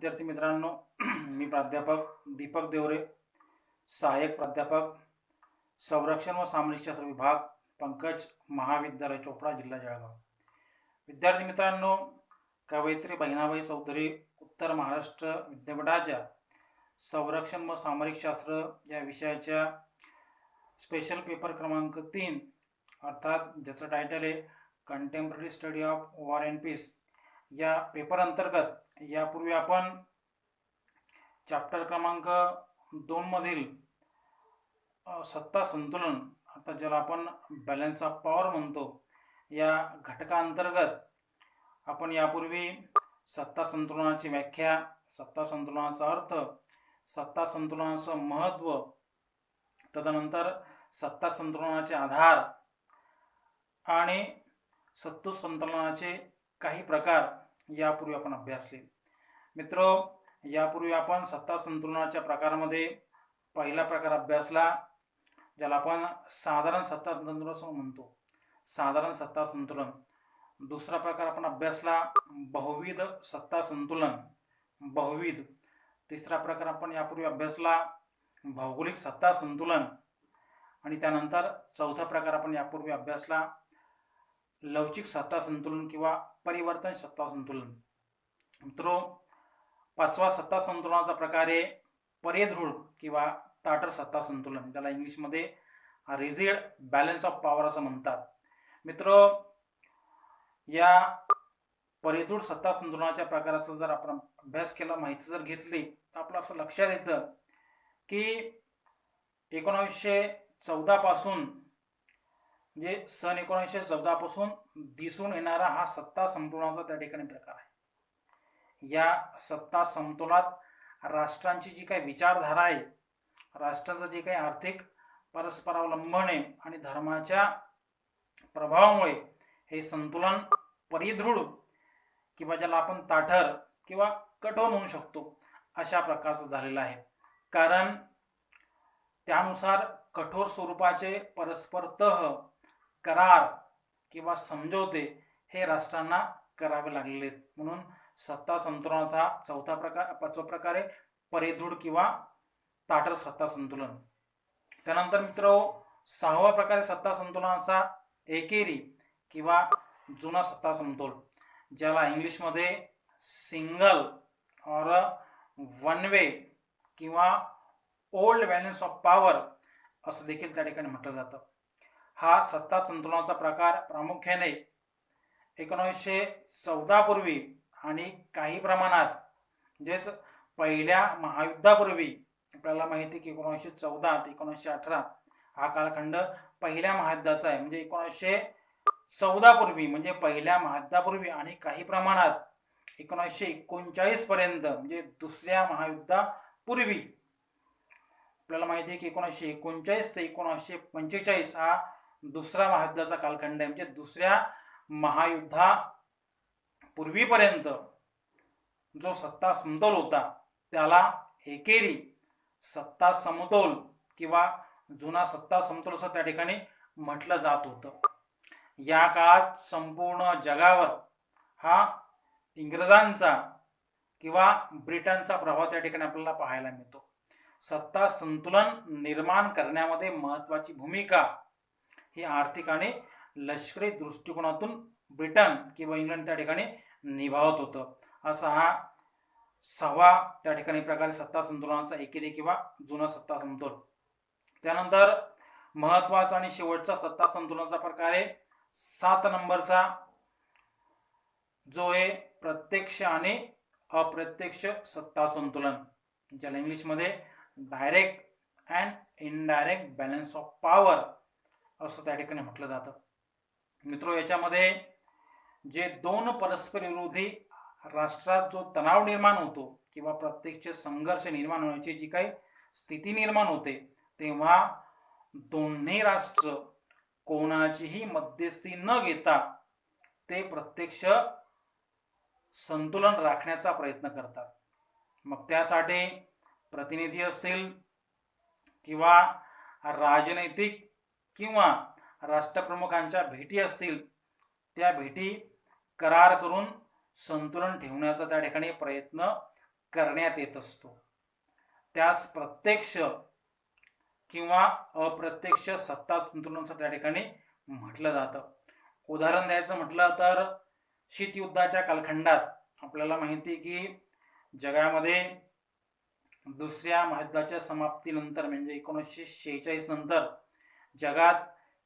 विद्यार्थी मित्रांनो मी प्राध्यापक दीपक देवरे सहाय्यक प्राध्यापक संरक्षण व सामरिकशास्त्र विभाग पंकज महाविद्यालय चोपडा जिल्हा जळगाव. विद्यार्थी मित्रांनो कवयित्री बहिणाबाई चौधरी उत्तर महाराष्ट्र विद्यापीठाच्या संरक्षण व सामरिकशास्त्र या विषयाच्या स्पेशल पेपर क्रमांक तीन अर्थात ज्याचं टायटल आहे contemporary study of war and peace या पेपर अंतर्गत यापूर्वी आपण चॅप्टर क्रमांक दोनमधील सत्ता संतुलन अर्थात ज्याला आपण बॅलन्स ऑफ पॉवर म्हणतो या घटकाअंतर्गत आपण यापूर्वी सत्ता संतुलनाची व्याख्या सत्ता संतुलनाचा अर्थ सत्ता संतुलनाचं महत्त्व तदनंतर सत्ता संतुलनाचे आधार आणि सत्तू संतुलनाचे काही प्रकार यापूर्वी आपण अभ्यासले मित्र यापूर्वी आपण सत्ता संतुलनाच्या प्रकारामध्ये पहिला प्रकार अभ्यासला ज्याला आपण साधारण सत्ता संतुलन असं म्हणतो. साधारण सत्ता संतुलन. दुसरा प्रकार आपण अभ्यासला बहुविध सत्ता संतुलन. बहुविध. तिसरा प्रकार आपण यापूर्वी अभ्यासला भौगोलिक सत्ता संतुलन. आणि त्यानंतर चौथा प्रकार आपण यापूर्वी अभ्यासला लवचिक सत्ता संतुलन किंवा परिवर्तन सत्ता संतुलन. मित्रो पाचवा सत्ता संतुलनाचा प्रकार आहे परेदृढ किंवा ताटर सत्ता संतुलन. त्याला इंग्लिशमध्ये रिझिड बॅलन्स ऑफ पॉवर असं म्हणतात. मित्र या परिदृढ सत्ता संतुलनाच्या प्रकाराचा जर आपण अभ्यास केला माहिती जर घेतली तर आपलं असं लक्षात येतं की एकोणावीसशे चौदापासून म्हणजे सन एकोणीसशे चौदा पासून दिसून येणारा हा सत्ता समतोलाचा त्या ठिकाणी प्रकार आहे. या सत्ता समतोलात राष्ट्रांची जी काही विचारधारा आहे राष्ट्राचं जे काही आर्थिक परस्परावलंबन आहे आणि धर्माच्या प्रभावामुळे हे संतुलन परिदृढ किंवा ज्याला आपण ताठर किंवा कठोर म्हणू शकतो अशा प्रकारचं झालेलं आहे. कारण त्यानुसार कठोर स्वरूपाचे परस्पर तह करार किंवा समझोते हे राष्ट्रांना करावे लागलेले आहेत. म्हणून सत्ता संतुलनाचा चौथा प्रकार पाचवा प्रकारे परिदृढ किंवा ताटर सत्ता संतुलन. त्यानंतर मित्र सहावा प्रकारे सत्ता संतुलनाचा एकेरी किंवा जुना सत्ता समतोल ज्याला इंग्लिशमध्ये सिंगल और वन वे किंवा ओल्ड बॅलन्स ऑफ पॉवर असं देखील त्या ठिकाणी म्हटलं जातं. हा सत्ता संतुलनाचा प्रकार प्रामुख्याने एकोणीसशे चौदापूर्वी आणि काही प्रमाणात म्हणजेच पहिल्या महायुद्धापूर्वी आपल्याला माहिती आहे की एकोणीसशे चौदा ते एकोणीसशे अठरा हा कालखंड पहिल्या महायुद्धाचा आहे. म्हणजे एकोणीसशे चौदापूर्वी म्हणजे पहिल्या महायुद्धापूर्वी आणि काही प्रमाणात एकोणीसशे एकोणचाळीस पर्यंत म्हणजे दुसऱ्या महायुद्धापूर्वी आपल्याला माहिती आहे की एकोणीसशे एकोणचाळीस ते एकोणीसशे पंचेचाळीस हा दुसरा महायुद्धाचा कालखंड आहे. म्हणजे दुसऱ्या महायुद्धा पूर्वीपर्यंत जो सत्ता समतोल होता त्याला हेकेरी सत्ता समतोल किंवा जुना सत्ता समतोल असं त्या ठिकाणी म्हटलं जात होतं. या काळात संपूर्ण जगावर हा इंग्रजांचा किंवा ब्रिटनचा प्रभाव त्या ठिकाणी आपल्याला पाहायला मिळतो. सत्ता संतुलन निर्माण करण्यामध्ये महत्वाची भूमिका ही आर्थिक आणि लष्करी दृष्टिकोनातून ब्रिटन किंवा इंग्लंड त्या ठिकाणी निभावत होतं. असा हा सहावा त्या ठिकाणी प्रकारे सत्ता संतुलनाचा एकेरी किंवा जुना सत्ता संतुलन. त्यानंतर महत्त्वाचा आणि शेवटचा सत्ता संतुलनाचा प्रकार आहे सात नंबरचा जो आहे प्रत्यक्ष आणि अप्रत्यक्ष सत्ता संतुलन ज्याला इंग्लिशमध्ये direct and indirect balance of power असं त्या ठिकाणी म्हटलं जातं. मित्रो याच्यामध्ये जे दोन परस्पर विरोधी राष्ट्रात जो तणाव निर्माण होतो किंवा प्रत्यक्ष संघर्ष निर्माण होण्याची जी काही स्थिती निर्माण होते तेव्हा दोन्ही राष्ट्र कोणाचीही मध्यस्थी न घेता ते प्रत्यक्ष संतुलन राखण्याचा प्रयत्न करतात. मग त्यासाठी प्रतिनिधी असतील किंवा राजनैतिक किंवा राष्ट्रप्रमुखांच्या भेटी असतील त्या भेटी करार करून संतुलन ठेवण्याचा त्या ठिकाणी प्रयत्न करण्यात येत असतो. त्यास प्रत्यक्ष किंवा अप्रत्यक्ष सत्ता संतुलन त्या ठिकाणी म्हटलं जातं. उदाहरण द्यायचं म्हटलं तर शीतयुद्धाच्या कालखंडात आपल्याला माहिती की जगामध्ये दुसऱ्या महायुद्धाच्या समाप्तीनंतर म्हणजे एकोणीसशे शेहेचाळीस नंतर जगात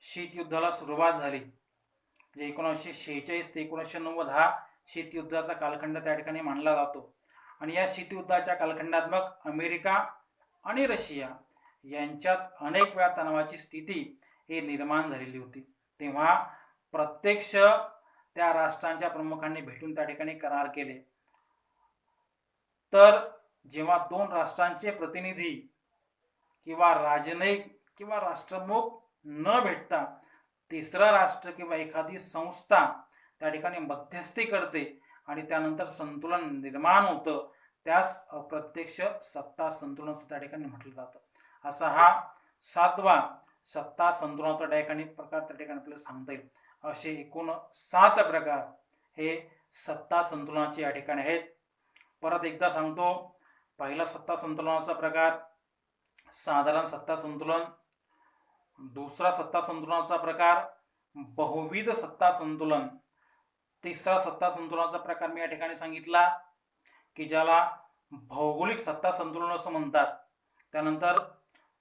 शीतयुद्धाला सुरुवात झाली. म्हणजे एकोणीसशे शेहेचाळीस ते एकोणीसशे नव्वद हा शीतयुद्धाचा कालखंड त्या ठिकाणी मानला जातो. आणि या शीतयुद्धाच्या कालखंडात मग अमेरिका आणि रशिया यांच्यात अनेक वेळा तणावाची स्थिती ही निर्माण झालेली होती. तेव्हा प्रत्यक्ष त्या राष्ट्रांच्या प्रमुखांनी भेटून त्या ठिकाणी करार केले. तर जेव्हा दोन राष्ट्रांचे प्रतिनिधी किंवा राजनयिक किंवा राष्ट्रमुख न भेटता तिसरा राष्ट्र किंवा एखादी संस्था त्या ठिकाणी मध्यस्थी करते आणि त्यानंतर संतुलन निर्माण होतं त्यास अप्रत्यक्ष सत्ता संतुलन त्या ठिकाणी म्हटलं जातं. असा हा सातवा सत्ता संतुलनाचा त्या ठिकाणी प्रकार त्या ठिकाणी आपल्याला सांगता येईल. असे एकूण सात प्रकार हे सत्ता संतुलनाचे या ठिकाणी आहेत. परत एकदा सांगतो पहिला सत्ता संतुलनाचा प्रकार साधारण सत्ता संतुलन दुसरा सत्ता संतुलनाचा प्रकार बहुविध सत्ता संतुलन. तिसरा सत्ता संतुलनाचा प्रकार मी या ठिकाणी सांगितला की ज्याला भौगोलिक सत्ता संतुलन असं म्हणतात. त्यानंतर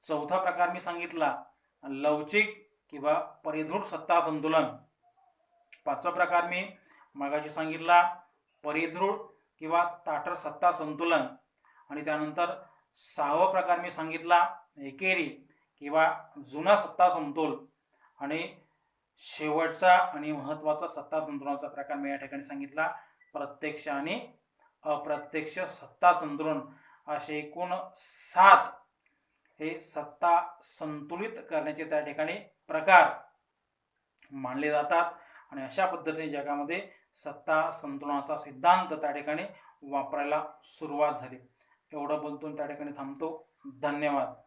चौथा प्रकार मी सांगितला लवचिक किंवा परिदृढ सत्ता संतुलन. पाचवा प्रकार मी मागाशी सांगितला परिदृढ किंवा ताटर सत्ता संतुलन. आणि त्यानंतर सहावा प्रकार मी सांगितला एकेरी. किंवा जुना सत्ता समतोल आणि शेवटचा आणि महत्त्वाचा सत्ता संतुलनाचा प्रकार मी या ठिकाणी सांगितला. प्रत्यक्ष आणि अप्रत्यक्ष सत्ता संतुलन असे एकूण सात हे सत्ता संतुलित करण्याचे त्या ठिकाणी प्रकार मानले जातात. आणि अशा पद्धतीने जगामध्ये सत्ता संतुलनाचा सिद्धांत त्या ठिकाणी वापरायला सुरुवात झाली. एवढं बोलतो त्या ठिकाणी थांबतो. धन्यवाद.